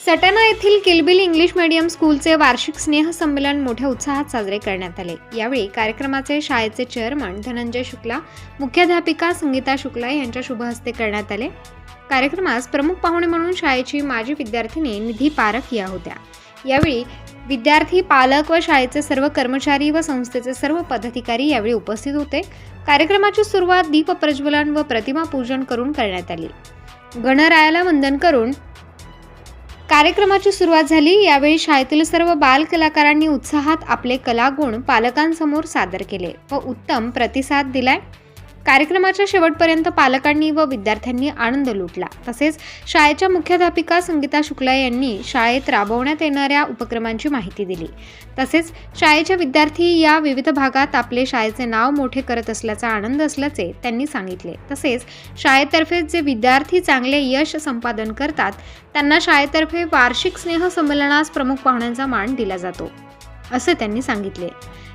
सटाणा येथील किलबिल English medium स्कूलचे वार्षिक स्नेहसंमेलन मोठ्या उत्साहात साजरे करण्यात आले. यावेळी कार्यक्रमाचे शाळेचे चेअरमन धनंजय शुक्ला मुख्याध्यापिका संगीता शुक्ला यांच्या शुभहस्ते करण्यात आले. कार्यक्रमास प्रमुख पाहुणे म्हणून शाळेची माजी विद्यार्थिनी निधी पारख या होत्या. यावेळी विद्यार्थी पालक व शाळेचे सर्व कर्मचारी व संस्थेचे सर्व पदाधिकारी यावेळी उपस्थित होते. कार्यक्रमाची सुरुवात दीप प्रज्वलन व प्रतिमा पूजन करून करण्यात आली. गणरायाला वंदन करून कार्यक्रमाची सुरुवात झाली. यावेळी शाळेतील सर्व बाल कलाकारांनी उत्साहात आपले कलागुण पालकांसमोर सादर केले व उत्तम प्रतिसाद दिलाय. कार्यक्रमाच्या शेवटपर्यंत पालकांनी व विद्यार्थ्यांनी आनंद लुटला. तसेच शाळेच्या मुख्याध्यापिका संगीता शुक्ला यांनी शाळेत राबवण्यात येणाऱ्या उपक्रमांची माहिती दिली. तसेच शाळेच्या विद्यार्थी या विविध भागात आपले शाळेचे नाव मोठे करत असल्याचा आनंद असल्याचे त्यांनी सांगितले. तसेच शाळेतर्फे जे विद्यार्थी चांगले यश संपादन करतात त्यांना शाळेतर्फे वार्षिक स्नेह संमेलनास प्रमुख पाहुण्यांचा मान दिला जातो. असं त्यांनी सांगितले.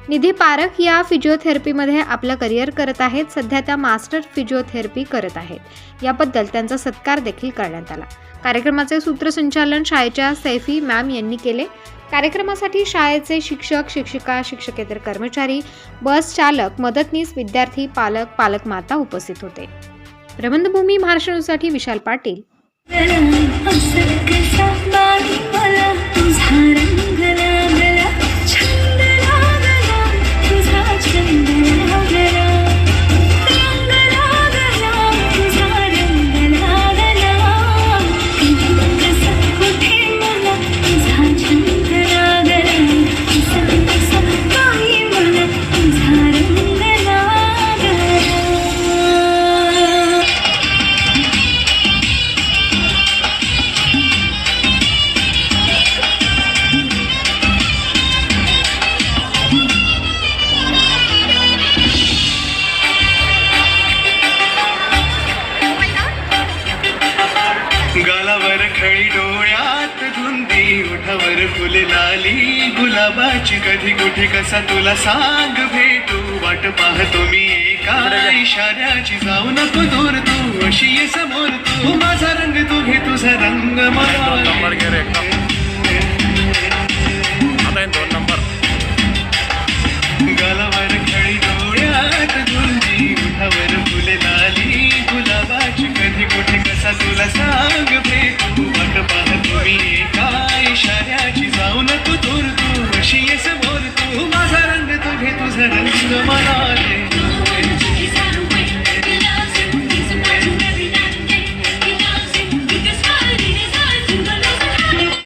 निधी पारख या फिजिओथेरपीमध्ये आपलं करिअर करत आहेत. सध्या त्या मास्टर फिजिओथेरपी करत आहेत. याबद्दल त्यांचा सत्कार देखील करण्यात आला. कार्यक्रमाचे सूत्रसंचालन शाळेच्या सैफी मॅम यांनी केले. कार्यक्रमासाठी शाळेचे शिक्षक शिक्षिका शिक्षकेतर कर्मचारी बस चालक मदतनीस विद्यार्थी पालक पालकमाता उपस्थित होते. प्रबंधभूमी महाराष्ट्रासाठी विशाल पाटील. खळी डोळ्यात धुंदी ओठावर फुले लाली गुलाबाची कधी कुठे कसा तुला सांग भेटू? वाट पाहतो मी एका इशाऱ्याची जाऊ नको दूर तू अशी மனா